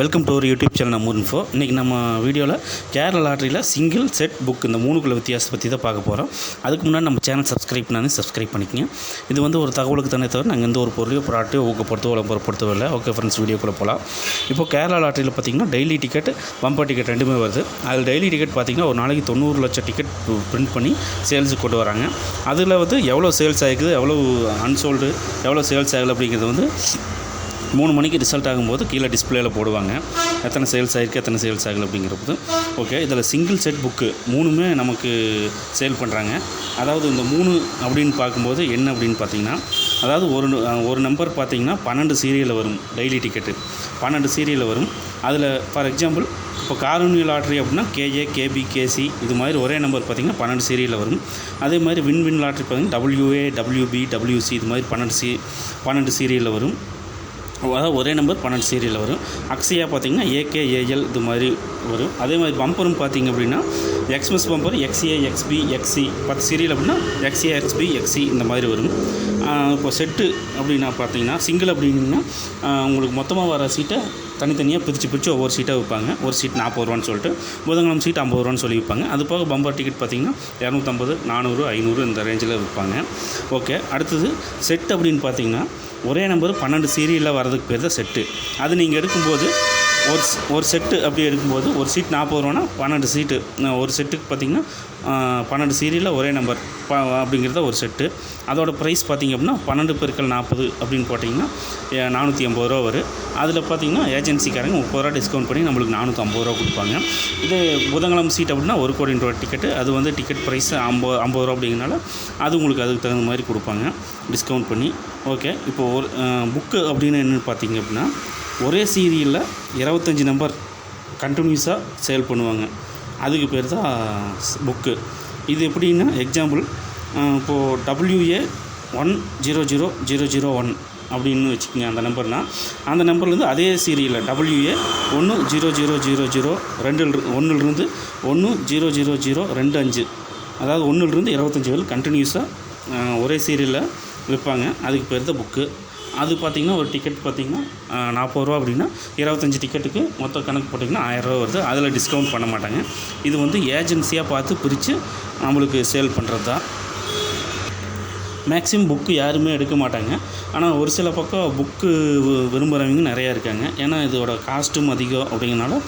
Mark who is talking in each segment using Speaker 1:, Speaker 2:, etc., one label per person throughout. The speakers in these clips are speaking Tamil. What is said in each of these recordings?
Speaker 1: வெல்கம் டு ஒரு யூடியூப் சேனல் நம்ம இன்ஃபோ இன்றைக்கி நம்ம வீடியோவில் கேரளா லாட்ரியில் சிங்கிள் செட் புக் இந்த மூணுக்குள்ள வித்தியாசத்தை பற்றி தான் பார்க்க போகிறோம் அதுக்கு முன்னாடி நம்ம சேனல் சப்ஸ்கிரைப் பண்ணாலே சப்ஸ்கிரைப் பண்ணிக்கங்க. இது வந்து ஒரு தகவலுக்கு தானே தவிர நாங்கள் எந்த ஒரு பொருளையோ ப்ராடக்டையோ ஊக்கப்படுத்தவோ விளம்பரப்படுத்தவோ இல்லை. ஓகே ஃப்ரெண்ட்ஸ் வீடியோக்குள்ளே போகலாம் இப்போ கேரளா லாட்ரியில் பார்த்தீங்கன்னா டெய்லி டிக்கெட் பம்பர் டிக்கெட் ரெண்டுமே வருது. அதில் டெய்லி டிக்கெட் பார்த்தீங்கன்னா ஒரு நாளைக்கு தொண்ணூறு லட்சம் டிக்கெட் பிரிண்ட் பண்ணி சேல்ஸுக்கு கொண்டு வராங்க. அதில் வந்து எவ்வளோ சேல்ஸ் ஆகிக்குது எவ்வளோ அன்சோல்டு எவ்வளோ சேல்ஸ் ஆகலை அப்படிங்கிறது வந்து மூணு மணிக்கு ரிசல்ட் ஆகும்போது கீழே டிஸ்பிளேயில் போடுவாங்க. எத்தனை சேல்ஸ் ஆகிருக்கு எத்தனை சேல்ஸ் ஆகலை அப்படிங்கிறது ஓகே இதில் சிங்கிள் செட் புக்கு மூணுமே நமக்கு சேல் பண்ணுறாங்க அதாவது இந்த மூணு அப்படின்னு பார்க்கும்போது என்ன அப்படின்னு பார்த்தீங்கன்னா அதாவது ஒரு ஒரு நம்பர் பார்த்தீங்கன்னா பன்னெண்டு சீரியலில் வரும் டெய்லி டிக்கெட்டு பன்னெண்டு சீரியலில் வரும். அதில் ஃபார் எக்ஸாம்பிள் இப்போ காரூனி லாட்ரி அப்படின்னா கேஏ கேபி கேசி இது மாதிரி ஒரே நம்பர் பார்த்திங்கன்னா பன்னெண்டு சீரியலில் வரும். அதே மாதிரி வின் வின் லாட்ரி பார்த்திங்கன்னா டபிள்யூஏ டபிள்யூபி டபிள்யூசி இது மாதிரி பன்னெண்டு சி பன்னெண்டு சீரியலில் வரும். அதாவது ஒரே நம்பர் பன்னெண்டு சீரியல் வரும். அக்ஸியா பார்த்தீங்கன்னா ஏகே ஏஎல் இது மாதிரி வரும். அதே மாதிரி பம்பரும் பார்த்தீங்க அப்படின்னா Xmas bumper XA XB XC பத்து சீரியல் அப்படின்னா எக்ஸ்ஏ எக்ஸ்பி எக்ஸி இந்த மாதிரி வரும். இப்போ செட்டு அப்படின்னா பார்த்தீங்கன்னா சிங்கிள் அப்படின்னா உங்களுக்கு மொத்தமாக வர சீட்டை தனித்தனியாக பிரித்து பிரித்து ஒவ்வொரு சீட்டாக விற்பாங்க. ஒரு சீட் நாற்பது ரூபான்னு சொல்லிட்டு புதன்கிழமை சீட் ஐம்பது ரூபான்னு சொல்லி விற்பாங்க. அது போக பம்பர் டிக்கெட் பார்த்தீங்கன்னா இரநூத்தம்பது நானூறு ஐநூறு இந்த ரேஞ்சில் விற்பாங்க. ஓகே அடுத்தது செட் அப்படின்னு பார்த்தீங்கன்னா ஒரே நம்பர் பன்னெண்டு சீரியலில் வரதுக்கு பேர் தான் செட்டு அது நீங்கள் எடுக்கும்போது ஒரு ஒரு செட்டு அப்படி எடுக்கும்போது ஒரு சீட் நாற்பது ரூபானா பன்னெண்டு சீட்டு. ஒரு செட்டுக்கு பார்த்தீங்கன்னா பன்னெண்டு சீரியலில் ஒரே நம்பர். ப அப்படிங்கிறத ஒரு செட்டு. அதோட ப்ரைஸ் பார்த்தீங்க அப்படின்னா பன்னெண்டு பெருக்கள் நாற்பது அப்படின்னு போட்டிங்கன்னா நானூற்றி ஐம்பது ரூபா வரும். அதில் பார்த்தீங்கன்னா ஏஜென்சிக்காரங்க முப்பது ரூபா டிஸ்கவுண்ட் பண்ணி நம்மளுக்கு நானூற்றி ஐம்பது ரூபா கொடுப்பாங்க. இது புதன்கிழமை சீட் அப்படின்னா ஒரு கோடி ரூபா டிக்கெட்டு அது வந்து டிக்கெட் ப்ரைஸ் ஐம்பது ஐம்பது ரூபா அப்படிங்கிறனால அது உங்களுக்கு அதுக்கு தகுந்த மாதிரி கொடுப்பாங்க. டிஸ்கவுண்ட் பண்ணி. ஓகே இப்போ ஒரு புக்கு அப்படின்னு என்னென்னு பார்த்தீங்க அப்படின்னா ஒரே சீரியலில் இருபத்தஞ்சி நம்பர் கண்டினியூஸாக சேல் பண்ணுவாங்க. அதுக்கு பேர் தான் புக்கு இது எப்படின்னா எக்ஸாம்பிள் இப்போது WA one zero zero zero zero one அப்படின்னு வச்சுக்கோங்க அந்த நம்பர்னால் அந்த நம்பர்லேருந்து அதே சீரியலில் டபிள்யூஏ ஒன்று ஜீரோ ஜீரோ ஜீரோ ஜீரோ ரெண்டில் ஒன்றுலேருந்து ஒன்று ஜீரோ ஜீரோ ஜீரோ ரெண்டு அஞ்சு. அதாவது ஒன்றுலேருந்து இருபத்தஞ்சி வரை கண்டினியூஸாக ஒரே சீரியலில் விற்பாங்க. அதுக்கு பேர் தான் புக்கு அது பார்த்திங்கன்னா ஒரு டிக்கெட் பார்த்திங்கன்னா நாற்பது ரூபா அப்படின்னா இருபத்தஞ்சி டிக்கெட்டுக்கு மொத்த கணக்கு போட்டிங்கன்னா ஆயிரரூவா வருது. அதில் டிஸ்கவுண்ட் பண்ண மாட்டாங்க. இது வந்து ஏஜென்சியாக பார்த்து பிரித்து நம்மளுக்கு சேல் பண்ணுறது தான் மேக்ஸிமம் புக்கு யாருமே எடுக்க மாட்டாங்க. ஆனால் ஒரு சில பக்கம் புக்கு விரும்புகிறவங்க நிறையா இருக்காங்க. ஏன்னா இதோட காஸ்ட்டும் அதிகம் அப்படிங்கிறனால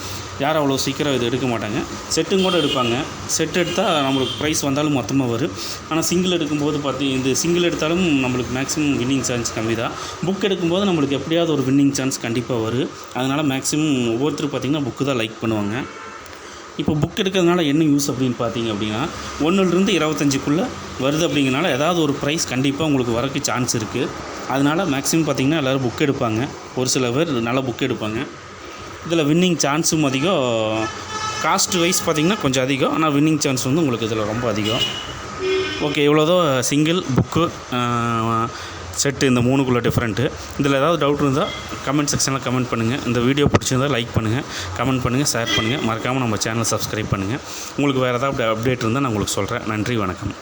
Speaker 1: யாரும் அவ்வளோ சீக்கிரம் இது எடுக்க மாட்டாங்க. செட்டும் கூட எடுப்பாங்க. செட் எடுத்தால் நம்மளுக்கு ப்ரைஸ் வந்தாலும் மொத்தமாக வரும். ஆனால் சிங்கிள் எடுக்கும்போது பார்த்தி இந்த சிங்கிள் எடுத்தாலும் நம்மளுக்கு மேக்ஸிமம் வின்னிங் சான்ஸ் கம்மி தான். புக் எடுக்கும்போது நம்மளுக்கு எப்படியாவது ஒரு வின்னிங் சான்ஸ் கண்டிப்பாக வரும். அதனால் மேக்ஸிமம் ஒவ்வொருத்தரும் பார்த்திங்கன்னா புக்கு தான் லைக் பண்ணுவாங்க. இப்போ புக் எடுக்கிறதுனால என்ன யூஸ் அப்படின்னு பார்த்தீங்க அப்படின்னா ஒன்றுலேருந்து இருபத்தஞ்சிக்குள்ளே வருது அப்படிங்கிறனால ஏதாவது ஒரு ப்ரைஸ் கண்டிப்பாக உங்களுக்கு வரக்கு சான்ஸ் இருக்குது அதனால் மேக்ஸிமம் பார்த்தீங்கன்னா எல்லோரும் புக் எடுப்பாங்க. ஒரு சில பேர் நல்லா புக் எடுப்பாங்க. இதில் வின்னிங் சான்ஸும் அதிகம். காஸ்ட் வைஸ் பார்த்திங்கன்னா கொஞ்சம் அதிகம். ஆனால் வின்னிங் சான்ஸ் வந்து உங்களுக்கு இதில் ரொம்ப அதிகம். ஓகே இவ்வளோதான் சிங்கிள் புக்கு செட்டு இந்த மூணுக்குள்ளே டிஃப்ரெண்ட்டு இதில் ஏதாவது டவுட் இருந்தால் கமெண்ட் செக்ஷனில் கமெண்ட் பண்ணுங்கள் இந்த வீடியோ பிடிச்சிருந்தா லைக் பண்ணுங்கள் கமெண்ட் பண்ணுங்கள் ஷேர் பண்ணுங்கள் மறக்காமல் நம்ம சேனலை சப்ஸ்கிரைப் பண்ணுங்கள் உங்களுக்கு வேறு ஏதாவது அப்டேட் இருந்தால் நான் உங்களுக்கு சொல்கிறேன் நன்றி வணக்கம்.